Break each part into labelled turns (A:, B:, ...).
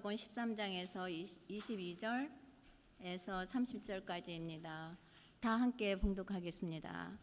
A: 누가복음 13장에서 22절에서 30절까지입니다. 다 함께 봉독하겠습니다.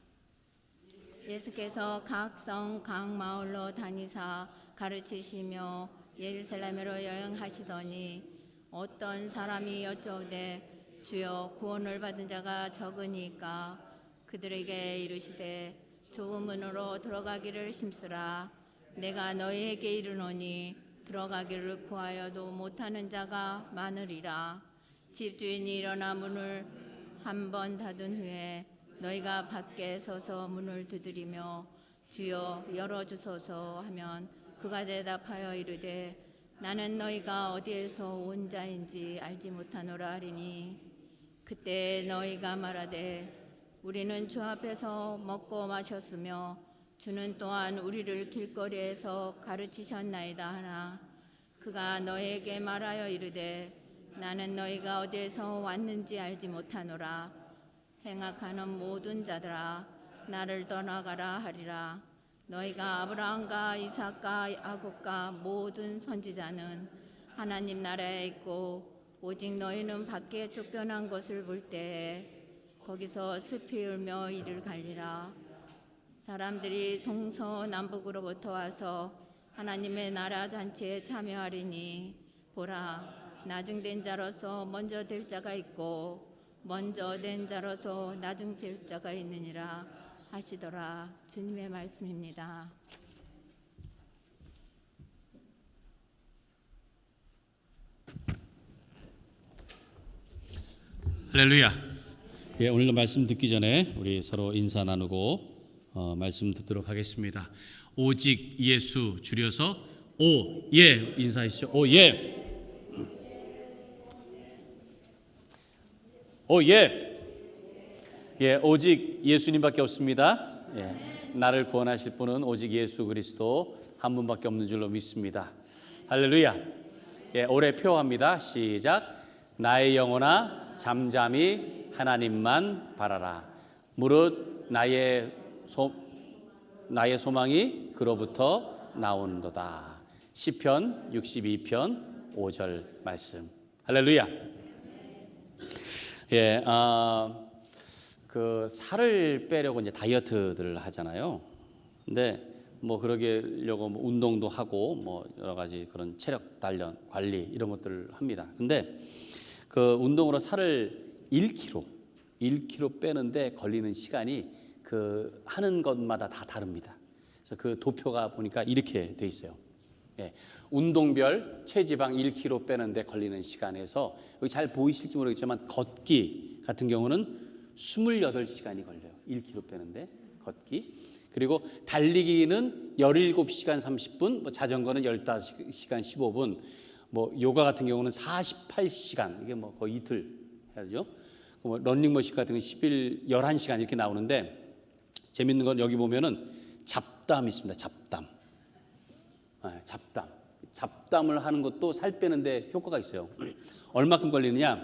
A: 예수께서 각 성 각 마을로 다니사 가르치시며 예루살렘으로 여행하시더니 어떤 사람이 여쭤오되 주여 구원을 받은 자가 적으니까 그들에게 이르시되 좁은 문으로 들어가기를 심쓰라 내가 너희에게 이르노니 들어가기를 구하여도 못하는 자가 많으리라. 집주인이 일어나 문을 한 번 닫은 후에 너희가 밖에 서서 문을 두드리며 주여 열어주소서 하면 그가 대답하여 이르되 나는 너희가 어디에서 온 자인지 알지 못하노라 하리니. 그때 너희가 말하되 우리는 주 앞에서 먹고 마셨으며 주는 또한 우리를 길거리에서 가르치셨나이다 하나 그가 너희에게 말하여 이르되 나는 너희가 어디에서 왔는지 알지 못하노라. 행악하는 모든 자들아 나를 떠나가라 하리라. 너희가 아브라함과 이삭과 야곱과 모든 선지자는 하나님 나라에 있고 오직 너희는 밖에 쫓겨난 것을 볼 때에 거기서 습히 울며 이를 갈리라. 사람들이 동서남북으로부터 와서 하나님의 나라 잔치에 참여하리니 보라 나중된 자로서 먼저 될 자가 있고 먼저 된 자로서 나중 될 자가 있느니라 하시더라 주님의 말씀입니다.
B: 할렐루야. 예, 오늘도 말씀 듣기 전에 우리 서로 인사 나누고 어, 말씀 듣도록 하겠습니다. 오직 예수 줄여서 오 예 인사하시죠. 오 예. 오 예. 예, 오직 예수님밖에 없습니다. 예, 나를 구원하실 분은 오직 예수 그리스도 한 분밖에 없는 줄로 믿습니다. 할렐루야. 예, 올해 표합니다. 시작. 나의 영혼아 잠잠히 하나님만 바라라. 무릇 나의 소 나의 소망이 그로부터 나온도다. 시편 62편 5절 말씀. 할렐루야. 예, 아, 그 살을 빼려고 이제 다이어트들을 하잖아요. 근데 뭐 그러게려고 뭐 운동도 하고 뭐 여러 가지 그런 체력 단련 관리 이런 것들을 합니다. 근데 그 운동으로 살을 1kg, 1kg 빼는데 걸리는 시간이 그 하는 것마다 다 다릅니다. 그래서 그 도표가 보니까 이렇게 돼 있어요. 예, 운동별 체지방 1kg 빼는데 걸리는 시간에서 여기 잘 보이실지 모르겠지만 걷기 같은 경우는 28시간이 걸려요. 1kg 빼는데 걷기. 그리고 달리기는 17시간 30분, 뭐 자전거는 15시간 15분, 뭐 요가 같은 경우는 48시간, 이게 뭐 거의 이틀 해야죠. 뭐 런닝머신 같은 건 11, 11시간 이렇게 나오는데 재밌는 건 여기 보면은 잡담이 있습니다. 잡담. 아, 잡담. 잡담을 하는 것도 살 빼는데 효과가 있어요. 얼마큼 걸리느냐?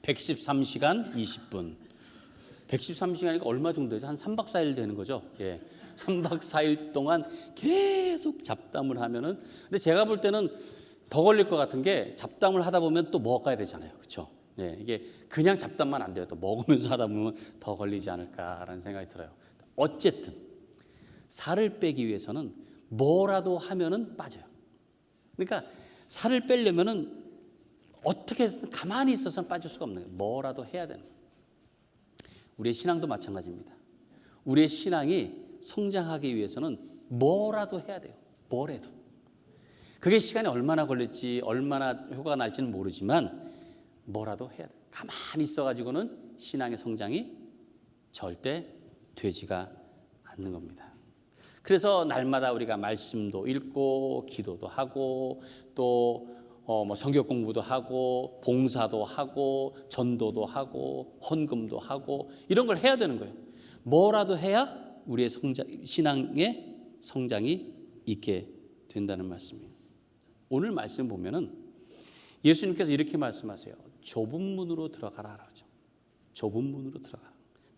B: 113시간 20분. 113시간이니까 얼마 정도 되죠? 한 3박 4일 되는 거죠. 예. 3박 4일 동안 계속 잡담을 하면은 근데 제가 볼 때는 더 걸릴 것 같은 게 잡담을 하다 보면 또 먹어야 되잖아요. 그렇죠? 예. 이게 그냥 잡담만 안 돼요. 또 먹으면서 하다 보면 더 걸리지 않을까라는 생각이 들어요. 어쨌든 살을 빼기 위해서는 뭐라도 하면은 빠져요. 그러니까 살을 빼려면은 어떻게 해서든 가만히 있어서는 빠질 수가 없는 거예요. 뭐라도 해야 되는. 우리의 신앙도 마찬가지입니다. 우리의 신앙이 성장하기 위해서는 뭐라도 해야 돼요. 뭐래도. 그게 시간이 얼마나 걸릴지, 얼마나 효과가 날지는 모르지만 뭐라도 해야 돼요. 가만히 있어가지고는 신앙의 성장이 절대 되지가 않는 겁니다. 그래서 날마다 우리가 말씀도 읽고 기도도 하고 또 어, 뭐 성경 공부도 하고 봉사도 하고 전도도 하고 헌금도 하고 이런 걸 해야 되는 거예요. 뭐라도 해야 우리의 성장 신앙의 성장이 있게 된다는 말씀이에요. 오늘 말씀 보면은 예수님께서 이렇게 말씀하세요. 좁은 문으로 들어가라 그러죠. 좁은 문으로 들어가라.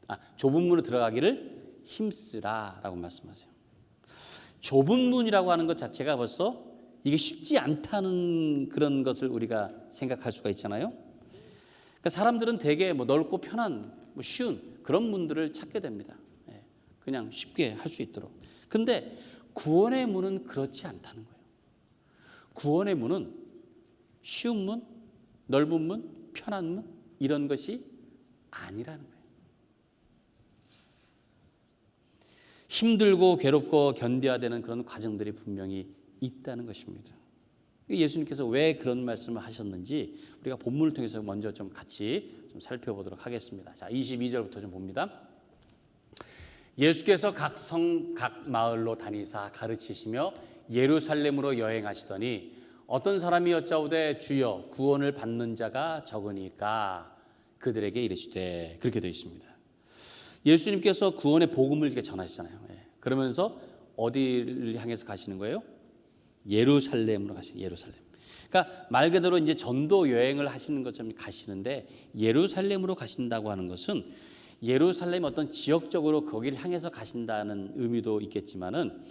B: 아, 좁은 문으로 들어가기를 힘쓰라 라고 말씀하세요. 좁은 문이라고 하는 것 자체가 벌써 이게 쉽지 않다는 그런 것을 우리가 생각할 수가 있잖아요. 그러니까 사람들은 되게 뭐 넓고 편한, 뭐 쉬운 그런 문들을 찾게 됩니다. 예, 그냥 쉽게 할 수 있도록. 근데 구원의 문은 그렇지 않다는 거예요. 구원의 문은 쉬운 문, 넓은 문, 편한 문 이런 것이 아니라는 거예요. 힘들고 괴롭고 견뎌야 되는 그런 과정들이 분명히 있다는 것입니다. 예수님께서 왜 그런 말씀을 하셨는지 우리가 본문을 통해서 먼저 좀 같이 좀 살펴보도록 하겠습니다. 자, 22절부터 좀 봅니다. 예수께서 각 성, 각 마을로 다니사 가르치시며 예루살렘으로 여행하시더니 어떤 사람이 여짜오되 주여 구원을 받는 자가 적으니까 그들에게 이르시되 그렇게 되어 있습니다. 예수님께서 구원의 복음을 이렇게 전하시잖아요. 예. 그러면서 어디를 향해서 가시는 거예요? 예루살렘으로 가시는 예루살렘. 그러니까 말 그대로 이제 전도 여행을 하시는 것처럼 가시는데 예루살렘으로 가신다고 하는 것은 예루살렘 어떤 지역적으로 거기를 향해서 가신다는 의미도 있겠지만은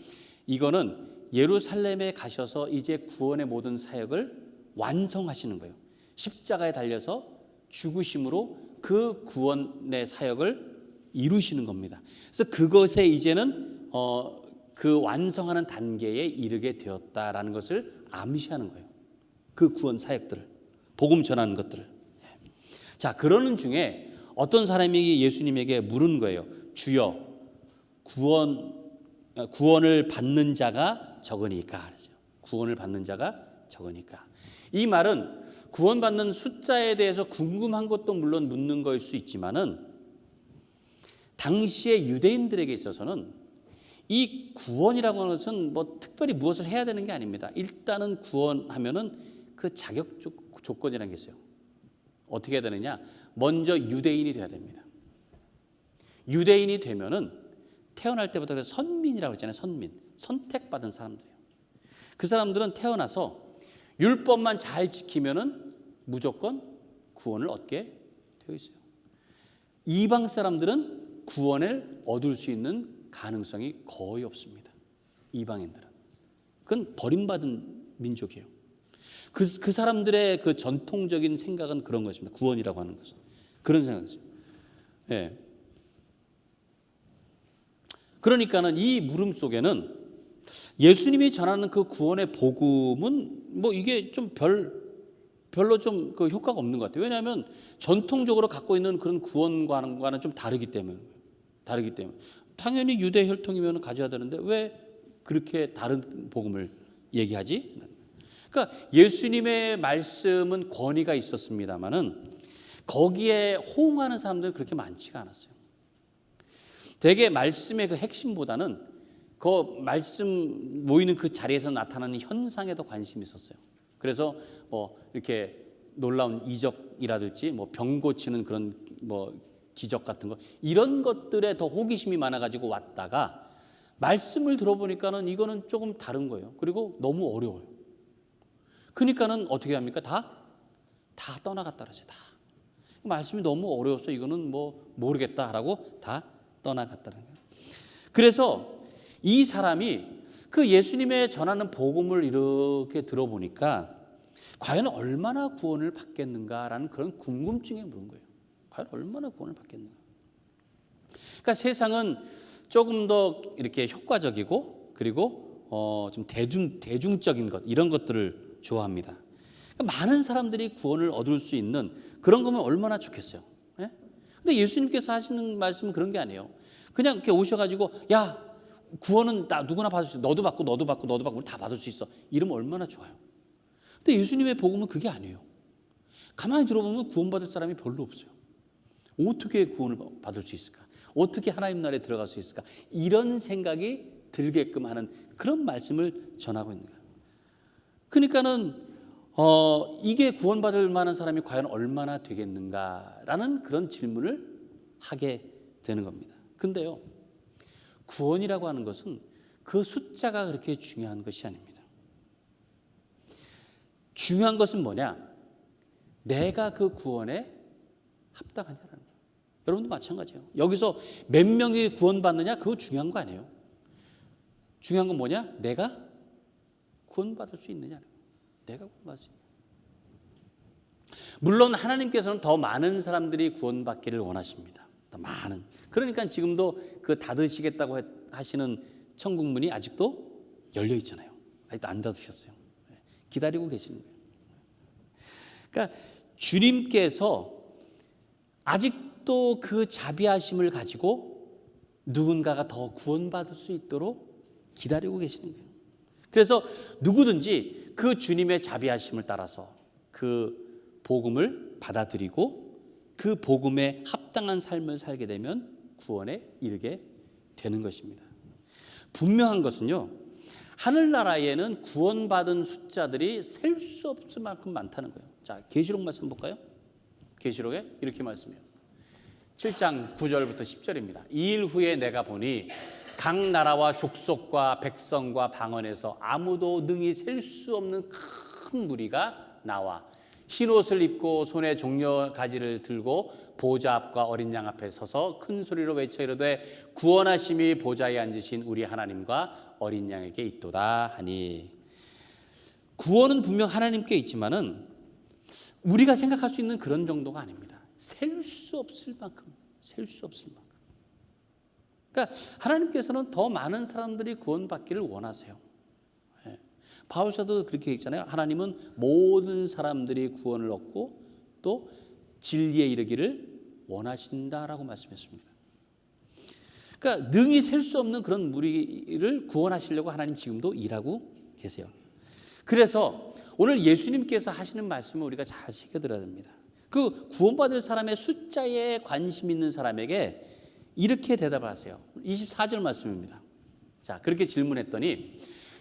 B: 이거는 예루살렘에 가셔서 이제 구원의 모든 사역을 완성하시는 거예요. 십자가에 달려서 죽으심으로 그 구원의 사역을 이루시는 겁니다. 그래서 그것에 이제는 어, 그 완성하는 단계에 이르게 되었다라는 것을 암시하는 거예요. 그 구원 사역들을 복음 전하는 것들을. 예. 자 그러는 중에 어떤 사람이 예수님에게 물은 거예요. 주여 구원 어, 구원을 받는 자가 적으니까 그러죠. 구원을 받는 자가 적으니까 이 말은 구원받는 숫자에 대해서 궁금한 것도 물론 묻는 거일 수 있지만은 당시의 유대인들에게 있어서는 이 구원이라고 하는 것은 뭐 특별히 무엇을 해야 되는 게 아닙니다. 일단은 구원하면은 그 자격 조- 조건이라는 게 있어요. 어떻게 해야 되느냐? 먼저 유대인이 돼야 됩니다. 유대인이 되면은 태어날 때부터 선민이라고 했잖아요. 선민. 선택받은 사람들이에요. 그 사람들은 태어나서 율법만 잘 지키면은 무조건 구원을 얻게 되어 있어요. 이방 사람들은 구원을 얻을 수 있는 가능성이 거의 없습니다. 이방인들은. 그건 버림받은 민족이에요. 그, 그 사람들의 그 전통적인 생각은 그런 것입니다. 구원이라고 하는 것은. 그런 생각이죠. 예. 그러니까는 이 물음 속에는 예수님이 전하는 그 구원의 복음은 뭐 이게 좀 별, 별로 좀 그 효과가 없는 것 같아요. 왜냐하면 전통적으로 갖고 있는 그런 구원과는 좀 다르기 때문에. 다르기 때문에. 당연히 유대 혈통이면 가져야 되는데 왜 그렇게 다른 복음을 얘기하지? 그러니까 예수님의 말씀은 권위가 있었습니다만은 거기에 호응하는 사람들은 그렇게 많지가 않았어요. 대개 말씀의 그 핵심보다는 그 말씀 모이는 그 자리에서 나타나는 현상에도 관심이 있었어요. 그래서 뭐 이렇게 놀라운 이적이라든지 뭐 병 고치는 그런 뭐 기적 같은 거 이런 것들에 더 호기심이 많아가지고 왔다가 말씀을 들어보니까는 이거는 조금 다른 거예요. 그리고 너무 어려워요. 그러니까는 어떻게 합니까? 다 다 떠나갔다 그러죠. 다 말씀이 너무 어려워서 이거는 뭐 모르겠다라고 다 떠나갔다는 거예요. 그래서 이 사람이 그 예수님의 전하는 복음을 이렇게 들어보니까 과연 얼마나 구원을 받겠는가라는 그런 궁금증에 물은 거예요. 과연 얼마나 구원을 받겠는가. 그러니까 세상은 조금 더 이렇게 효과적이고 그리고 어, 좀 대중 대중적인 것 이런 것들을 좋아합니다. 그러니까 많은 사람들이 구원을 얻을 수 있는 그런 거면 얼마나 좋겠어요. 예? 근데 예수님께서 하시는 말씀은 그런 게 아니에요. 그냥 이렇게 오셔가지고 야 구원은 나 누구나 받을 수 있어. 너도 받고 너도 받고 너도 받고 다 받을 수 있어. 이러면 얼마나 좋아요. 근데 예수님의 복음은 그게 아니에요. 가만히 들어보면 구원받을 사람이 별로 없어요. 어떻게 구원을 받을 수 있을까? 어떻게 하나님 나라에 들어갈 수 있을까? 이런 생각이 들게끔 하는 그런 말씀을 전하고 있는 거예요. 그러니까는 어, 이게 구원받을 만한 사람이 과연 얼마나 되겠는가라는 그런 질문을 하게 되는 겁니다. 근데요, 구원이라고 하는 것은 그 숫자가 그렇게 중요한 것이 아닙니다. 중요한 것은 뭐냐? 내가 그 구원에 거예요. 여러분도 마찬가지예요. 여기서 몇 명이 구원받느냐? 그거 중요한 거 아니에요. 중요한 건 뭐냐? 내가 구원받을 수 있느냐? 내가 구원받을 수 있느냐? 물론 하나님께서는 더 많은 사람들이 구원받기를 원하십니다. 더 많은. 그러니까 지금도 그 닫으시겠다고 했- 하시는 천국문이 아직도 열려 있잖아요. 아직도 안 닫으셨어요. 네. 기다리고 계시는 거예요. 그러니까 주님께서 아직 도그 자비하심을 가지고 누군가가 더 구원받을 수 있도록 기다리고 계시는 거예요. 그래서 누구든지 그 주님의 자비하심을 따라서 그 복음을 받아들이고 그 복음에 합당한 삶을 살게 되면 구원에 이르게 되는 것입니다. 분명한 것은요. 하늘나라에는 구원받은 숫자들이 셀 수 없을 만큼 많다는 거예요. 자, 계시록 말씀 볼까요? 계시록에 이렇게 말씀해요. 7장 9절부터 10절입니다. 이 일 후에 내가 보니 각 나라와 족속과 백성과 방언에서 아무도 능히 셀 수 없는 큰 무리가 나와 흰 옷을 입고 손에 종려 가지를 들고 보좌 앞과 어린 양 앞에 서서 큰 소리로 외쳐 이르되 구원하심이 보좌에 앉으신 우리 하나님과 어린 양에게 있도다 하니 구원은 분명 하나님께 있지만은 우리가 생각할 수 있는 그런 정도가 아닙니다. 셀 수 없을 만큼, 셀 수 없을 만큼. 그러니까 하나님께서는 더 많은 사람들이 구원받기를 원하세요. 예. 바울사도 그렇게 했잖아요. 하나님은 모든 사람들이 구원을 얻고 또 진리에 이르기를 원하신다라고 말씀했습니다. 그러니까 능히 셀 수 없는 그런 무리를 구원하시려고 하나님 지금도 일하고 계세요. 그래서 오늘 예수님께서 하시는 말씀을 우리가 잘 새겨들어야 됩니다. 그 구원받을 사람의 숫자에 관심 있는 사람에게 이렇게 대답을 하세요. 24절 말씀입니다. 자, 그렇게 질문했더니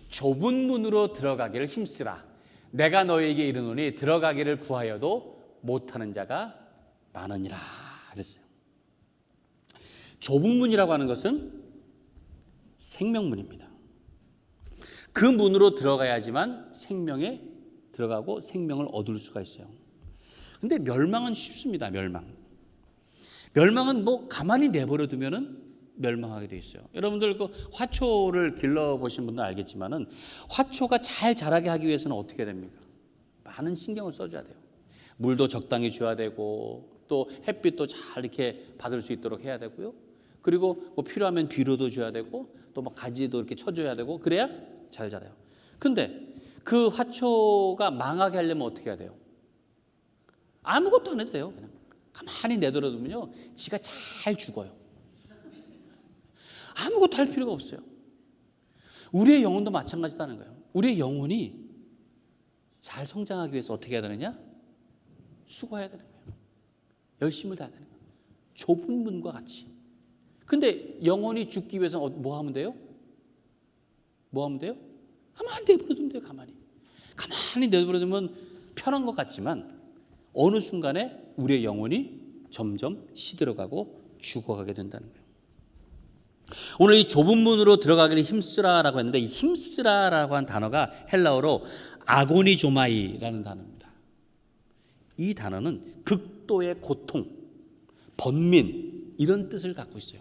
B: 좁은 문으로 들어가기를 힘쓰라. 내가 너에게 이르노니 들어가기를 구하여도 못하는 자가 많으니라. 그랬어요. 좁은 문이라고 하는 것은 생명문입니다. 그 문으로 들어가야지만 생명에 들어가고 생명을 얻을 수가 있어요. 근데 멸망은 쉽습니다. 멸망. 멸망은 뭐 가만히 내버려 두면은 멸망하게 돼 있어요. 여러분들 그 화초를 길러 보신 분들 알겠지만은 화초가 잘 자라게 하기 위해서는 어떻게 됩니까? 많은 신경을 써줘야 돼요. 물도 적당히 줘야 되고 또 햇빛도 잘 이렇게 받을 수 있도록 해야 되고요. 그리고 뭐 필요하면 비료도 줘야 되고 또 막 가지도 이렇게 쳐줘야 되고 그래야 잘 자라요. 근데 그 화초가 망하게 하려면 어떻게 해야 돼요? 아무것도 안 해도 돼요. 그냥 가만히 내버려 두면요, 지가 잘 죽어요. 아무것도 할 필요가 없어요. 우리의 영혼도 마찬가지다는 거예요. 우리의 영혼이 잘 성장하기 위해서 어떻게 해야 되느냐? 수고해야 되는 거예요. 열심을 다해야 되는 거예요. 좁은 문과 같이. 근데 영혼이 죽기 위해서는 뭐 하면 돼요? 뭐 하면 돼요? 가만히 내버려 두면 돼요, 가만히. 가만히 내버려 두면 편한 것 같지만 어느 순간에 우리의 영혼이 점점 시들어가고 죽어가게 된다는 거예요. 오늘 이 좁은 문으로 들어가기를 힘쓰라라고 했는데 이 힘쓰라라고 한 단어가 헬라어로 아고니조마이라는 단어입니다. 이 단어는 극도의 고통, 번민 이런 뜻을 갖고 있어요.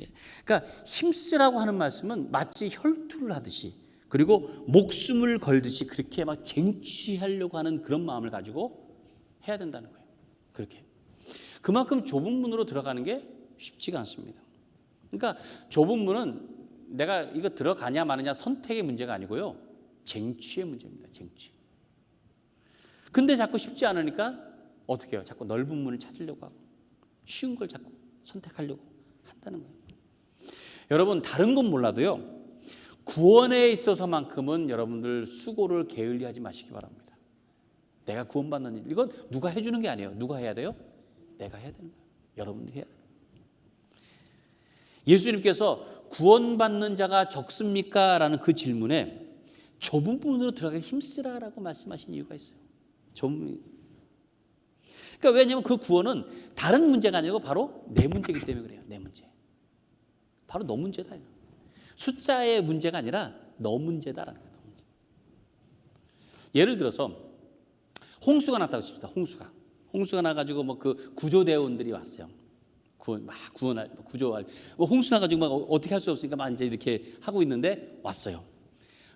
B: 예. 그러니까 힘쓰라고 하는 말씀은 마치 혈투를 하듯이 그리고 목숨을 걸듯이 그렇게 막 쟁취하려고 하는 그런 마음을 가지고 해야 된다는 거예요. 그렇게. 그만큼 좁은 문으로 들어가는 게 쉽지가 않습니다. 그러니까 좁은 문은 내가 이거 들어가냐 마느냐 선택의 문제가 아니고요. 쟁취의 문제입니다. 쟁취. 근데 자꾸 쉽지 않으니까 어떻게 해요? 자꾸 넓은 문을 찾으려고 하고 쉬운 걸 자꾸 선택하려고 한다는 거예요. 여러분 다른 건 몰라도요. 구원에 있어서만큼은 여러분들 수고를 게을리하지 마시기 바랍니다. 내가 구원받는 일 이건 누가 해주는 게 아니에요. 누가 해야 돼요? 내가 해야 되는 거예요. 여러분들이 해야 돼요. 예수님께서 구원받는 자가 적습니까? 라는 그 질문에 좁은 문으로 들어가기 힘쓰라라고 말씀하신 이유가 있어요. 좁은 그러니까 왜냐하면 그 구원은 다른 문제가 아니고 바로 내 문제이기 때문에 그래요. 내 문제. 바로 너 문제다. 숫자의 문제가 아니라 너 문제다라는 거예요. 예를 들어서 홍수가 났다고 칩시다. 홍수가. 홍수가 나가지고 뭐 그 구조대원들이 왔어요. 구원, 막 구원할, 구조할. 뭐 홍수 나가지고 막 어떻게 할 수 없으니까 막 이제 이렇게 하고 있는데 왔어요.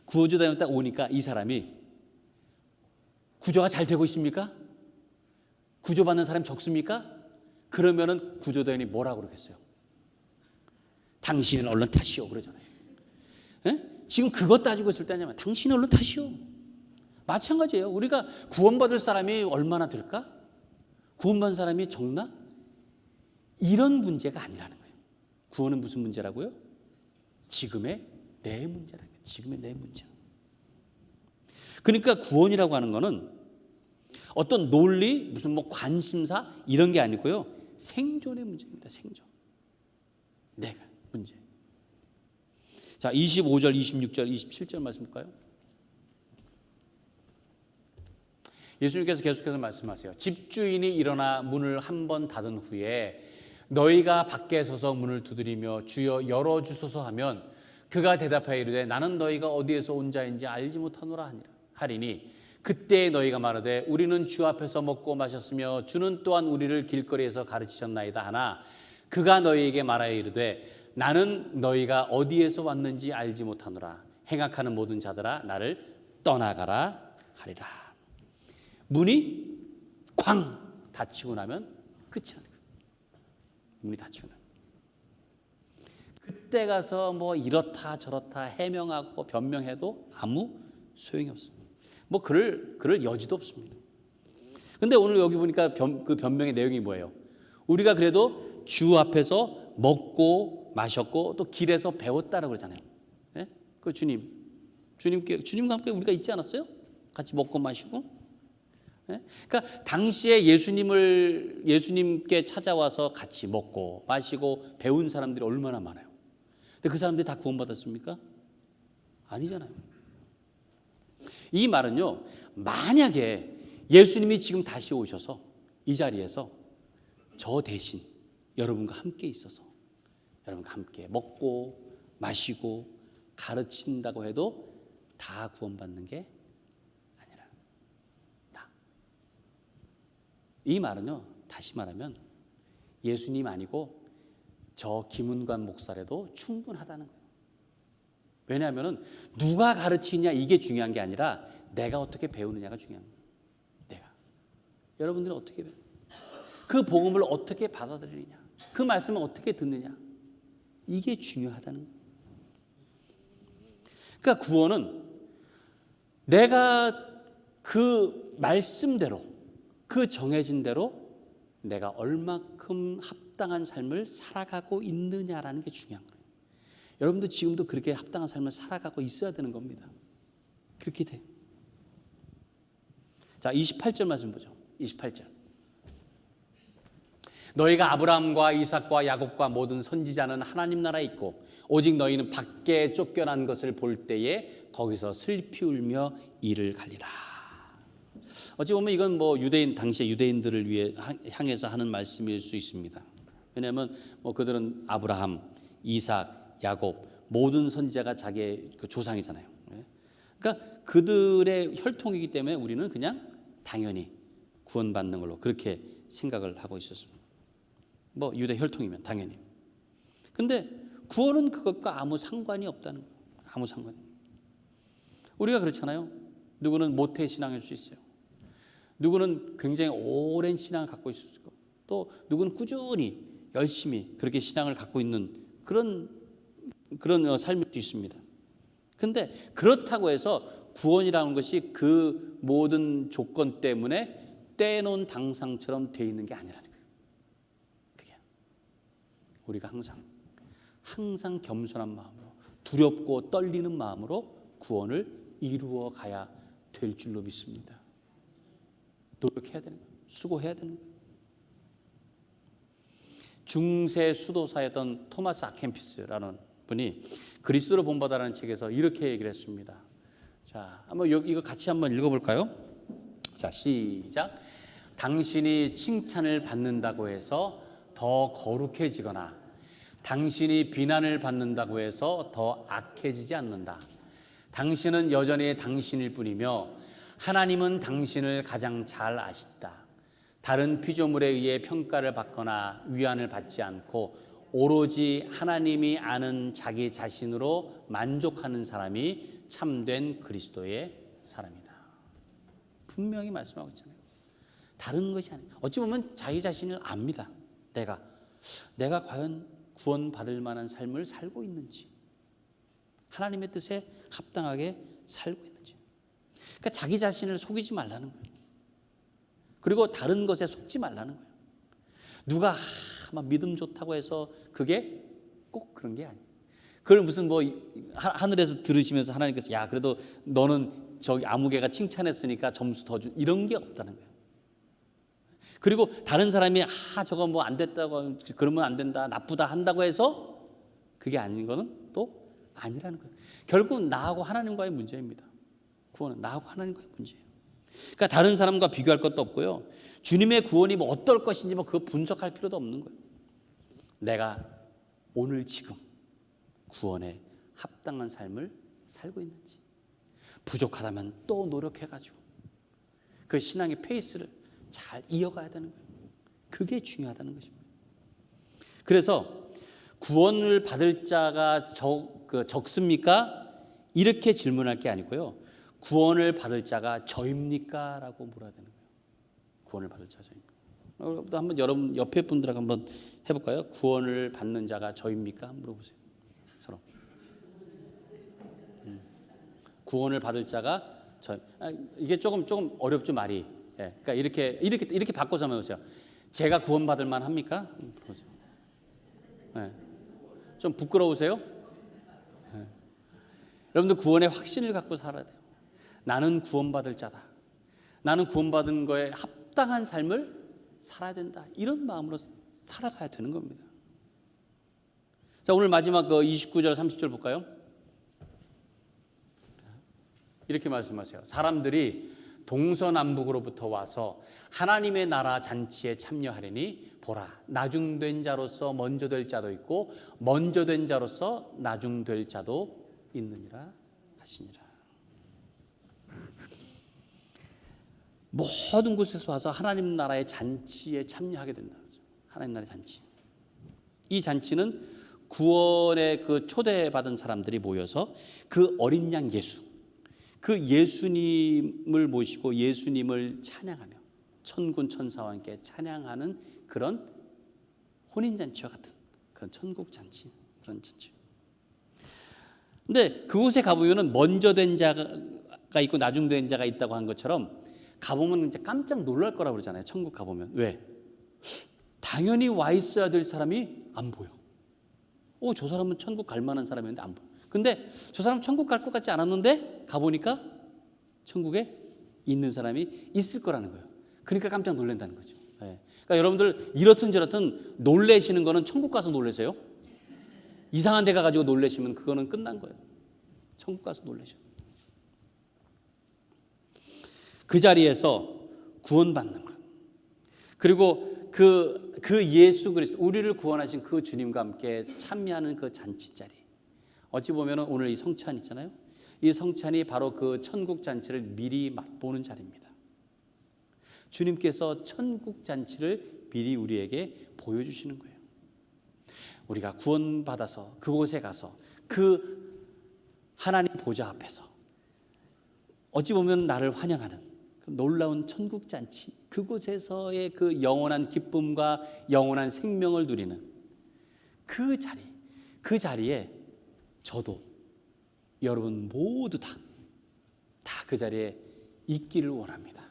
B: 구조단에 딱 오니까 이 사람이 구조가 잘 되고 있습니까? 구조받는 사람이 적습니까? 그러면은 구조단이 뭐라고 그러겠어요? 당신은 얼른 탓이오 그러잖아요. 예? 지금 그것 따지고 있을 때냐면 당신은 얼른 탓이오. 마찬가지예요. 우리가 구원받을 사람이 얼마나 될까? 구원받은 사람이 적나? 이런 문제가 아니라는 거예요. 구원은 무슨 문제라고요? 지금의 내 문제라는 거예요. 지금의 내 문제. 그러니까 구원이라고 하는 거는 어떤 논리, 무슨 뭐 관심사 이런 게 아니고요. 생존의 문제입니다. 생존. 내가 문제. 자, 25절, 26절, 27절 말씀 볼까요? 예수님께서 계속해서 말씀하세요. 집주인이 일어나 문을 한 번 닫은 후에 너희가 밖에 서서 문을 두드리며 주여 열어 주소서 하면 그가 대답하여 이르되 나는 너희가 어디에서 온 자인지 알지 못하노라 하리니 그때 너희가 말하되 우리는 주 앞에서 먹고 마셨으며 주는 또한 우리를 길거리에서 가르치셨나이다 하나 그가 너희에게 말하여 이르되 나는 너희가 어디에서 왔는지 알지 못하노라 행악하는 모든 자들아 나를 떠나가라 하리라 문이 쾅 닫히고 나면 끝이야. 문이 닫히고 나면. 그때 가서 뭐 이렇다 저렇다 해명하고 변명해도 아무 소용이 없습니다. 뭐 그럴 그럴 여지도 없습니다. 근데 오늘 여기 보니까 변, 그 변명의 내용이 뭐예요? 우리가 그래도 주 앞에서 먹고 마셨고 또 길에서 배웠다라고 그러잖아요. 예? 그 주님, 주님께 주님과 함께 우리가 있지 않았어요? 같이 먹고 마시고 예? 그러니까 당시에 예수님을 예수님께 찾아와서 같이 먹고 마시고 배운 사람들이 얼마나 많아요. 근데 그 사람들이 다 구원받았습니까? 아니잖아요. 이 말은요. 만약에 예수님이 지금 다시 오셔서 이 자리에서 저 대신 여러분과 함께 있어서 여러분과 함께 먹고 마시고 가르친다고 해도 다 구원받는 게 이 말은요, 다시 말하면 예수님 아니고 저 김은관 목사라도 충분하다는 거예요. 왜냐하면 누가 가르치냐 이게 중요한 게 아니라 내가 어떻게 배우느냐가 중요한 거예요. 내가. 여러분들은 어떻게 배워? 그 복음을 어떻게 받아들이냐? 그 말씀을 어떻게 듣느냐? 이게 중요하다는 거예요. 그러니까 구원은 내가 그 말씀대로 그 정해진 대로 내가 얼마큼 합당한 삶을 살아가고 있느냐라는 게 중요한 거예요. 여러분도 지금도 그렇게 합당한 삶을 살아가고 있어야 되는 겁니다. 그렇게 돼. 자, 28절 말씀 보죠. 28절. 너희가 아브라함과 이삭과 야곱과 모든 선지자는 하나님 나라에 있고 오직 너희는 밖에 쫓겨난 것을 볼 때에 거기서 슬피 울며 이를 갈리라. 어찌 보면 이건 뭐 유대인 당시의 유대인들을 위해 향해서 하는 말씀일 수 있습니다. 왜냐하면 뭐 그들은 아브라함, 이삭, 야곱 모든 선지자가 자기의 그 조상이잖아요. 예? 그러니까 그들의 혈통이기 때문에 우리는 그냥 당연히 구원받는 걸로 그렇게 생각을 하고 있었습니다. 뭐 유대 혈통이면 당연히. 근데 구원은 그것과 아무 상관이 없다는 거예요. 아무 상관이. 우리가 그렇잖아요. 누구는 모태 신앙일 수 있어요. 누구는 굉장히 오랜 신앙을 갖고 있을 거고 또 누구는 꾸준히 열심히 그렇게 신앙을 갖고 있는 그런 그런 어, 삶일 수 있습니다. 근데 그렇다고 해서 구원이라는 것이 그 모든 조건 때문에 떼놓은 당상처럼 돼 있는 게 아니라는 거예요. 그게 우리가 항상 항상 겸손한 마음으로 두렵고 떨리는 마음으로 구원을 이루어 가야 될 줄로 믿습니다. 노력해야 되는 거예요. 수고해야 되는. 중세 수도사였던 토마스 아켄피스라는 분이 그리스도를 본받아라는 책에서 이렇게 얘기를 했습니다. 자, 한번 이거 같이 한번 읽어볼까요? 자, 시작. 당신이 칭찬을 받는다고 해서 더 거룩해지거나 당신이 비난을 받는다고 해서 더 악해지지 않는다. 당신은 여전히 당신일 뿐이며 하나님은 당신을 가장 잘 아시다. 다른 피조물에 의해 평가를 받거나 위안을 받지 않고 오로지 하나님이 아는 자기 자신으로 만족하는 사람이 참된 그리스도의 사람이다. 분명히 말씀하고 있잖아요. 다른 것이 아니에요. 어찌 보면 자기 자신을 압니다. 내가 내가 과연 구원받을 만한 삶을 살고 있는지 하나님의 뜻에 합당하게 살고 있는지 그러니까 자기 자신을 속이지 말라는 거예요. 그리고 다른 것에 속지 말라는 거예요. 누가 하, 막 믿음 좋다고 해서 그게 꼭 그런 게 아니에요. 그걸 무슨 뭐 하- 하늘에서 들으시면서 하나님께서 야 그래도 너는 저기 아무개가 칭찬했으니까 점수 더 주 이런 게 없다는 거예요. 그리고 다른 사람이 아 저거 뭐 안 됐다고 그러면 안 된다 나쁘다 한다고 해서 그게 아닌 거는 또 아니라는 거예요. 결국 나하고 하나님과의 문제입니다. 구원은 나하고 하나님과의 문제예요. 그러니까 다른 사람과 비교할 것도 없고요. 주님의 구원이 뭐 어떨 것인지 뭐 그거 분석할 필요도 없는 거예요. 내가 오늘 지금 구원에 합당한 삶을 살고 있는지 부족하다면 또 노력해가지고 그 신앙의 페이스를 잘 이어가야 되는 거예요. 그게 중요하다는 것입니다. 그래서 구원을 받을 자가 적, 그 적습니까? 이렇게 질문할 게 아니고요. 구원을 받을 자가 저입니까? 라고 물어야 되는 거예요. 구원을 받을 자 저입니까? 어, 한번 여러분 옆에 분들하고 한번 해볼까요? 구원을 받는 자가 저입니까? 물어보세요. 서로. 음. 구원을 받을 자가 저 아, 이게 조금 조금 어렵죠 말이. 예. 그러니까 이렇게 이렇게 이렇게 바꿔서 한번 해보세요. 제가 구원받을 만 합니까? 음, 보세요. 예. 좀 부끄러우세요? 예. 여러분들 구원의 확신을 갖고 살아야 돼요. 나는 구원받을 자다. 나는 구원받은 거에 합당한 삶을 살아야 된다. 이런 마음으로 살아가야 되는 겁니다. 자, 오늘 마지막 그 29절 30절 볼까요? 이렇게 말씀하세요. 사람들이 동서남북으로부터 와서 하나님의 나라 잔치에 참여하려니 보라 나중된 자로서 먼저 될 자도 있고 먼저 된 자로서 나중될 자도 있느니라 하시니라. 모든 곳에서 와서 하나님 나라의 잔치에 참여하게 된다. 하나님 나라의 잔치. 이 잔치는 구원의 그 초대받은 사람들이 모여서 그 어린 양 예수, 그 예수님을 모시고 예수님을 찬양하며 천군 천사와 함께 찬양하는 그런 혼인 잔치와 같은 그런 천국 잔치 그런 잔치. 근데 그곳에 가보면은 먼저 된 자가 있고 나중 된 자가 있다고 한 것처럼 가보면 이제 깜짝 놀랄 거라고 그러잖아요. 천국 가보면 왜? 당연히 와 있어야 될 사람이 안 보여. 오, 저 사람은 천국 갈 만한 사람이었는데 안 보여. 근데 저 사람 천국 갈 것 같지 않았는데 가보니까 천국에 있는 사람이 있을 거라는 거예요. 그러니까 깜짝 놀란다는 거죠. 예. 그러니까 여러분들 이렇든 저렇든 놀래시는 거는 천국 가서 놀래세요. 이상한 데 가가지고 놀래시면 그거는 끝난 거예요. 천국 가서 놀래셔. 그 자리에서 구원받는 것. 그리고 그, 그 예수 그리스도, 우리를 구원하신 그 주님과 함께 참여하는 그 잔치 자리. 어찌 보면 오늘 이 성찬 있잖아요. 이 성찬이 바로 그 천국 잔치를 미리 맛보는 자리입니다. 주님께서 천국 잔치를 미리 우리에게 보여주시는 거예요. 우리가 구원받아서 그곳에 가서 그 하나님 보좌 앞에서 어찌 보면 나를 환영하는 그 놀라운 천국 잔치 그곳에서의 그 영원한 기쁨과 영원한 생명을 누리는 그 자리 그 자리에 저도 여러분 모두 다 다 그 자리에 있기를 원합니다.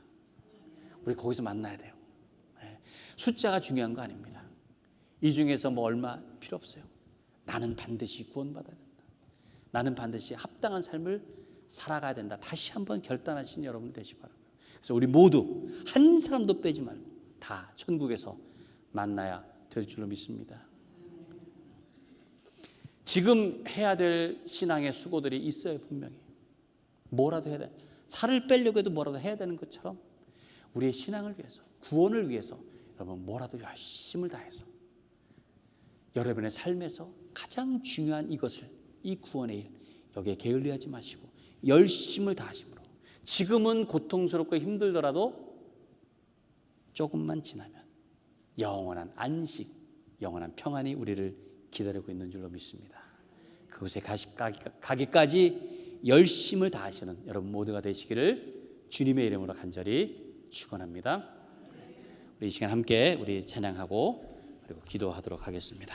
B: 우리 거기서 만나야 돼요. 예. 숫자가 중요한 거 아닙니다. 이 중에서 뭐 얼마 필요 없어요. 나는 반드시 구원받아야 된다. 나는 반드시 합당한 삶을 살아가야 된다. 다시 한번 결단하신 여러분 되시 바랍니다. 그래서 우리 모두 한 사람도 빼지 말고 다 천국에서 만나야 될 줄로 믿습니다. 지금 해야 될 신앙의 수고들이 있어요, 분명히. 뭐라도 해야 돼. 살을 빼려고 해도 뭐라도 해야 되는 것처럼 우리의 신앙을 위해서, 구원을 위해서 여러분 뭐라도 열심을 다해서 여러분의 삶에서 가장 중요한 이것을 이 구원의 일 여기에 게을리하지 마시고 열심을 다하심으로 지금은 고통스럽고 힘들더라도 조금만 지나면 영원한 안식, 영원한 평안이 우리를 기다리고 있는 줄로 믿습니다. 그곳에 가기까지 열심을 다하시는 여러분 모두가 되시기를 주님의 이름으로 간절히 축원합니다. 우리 이 시간 함께 우리 찬양하고 그리고 기도하도록 하겠습니다.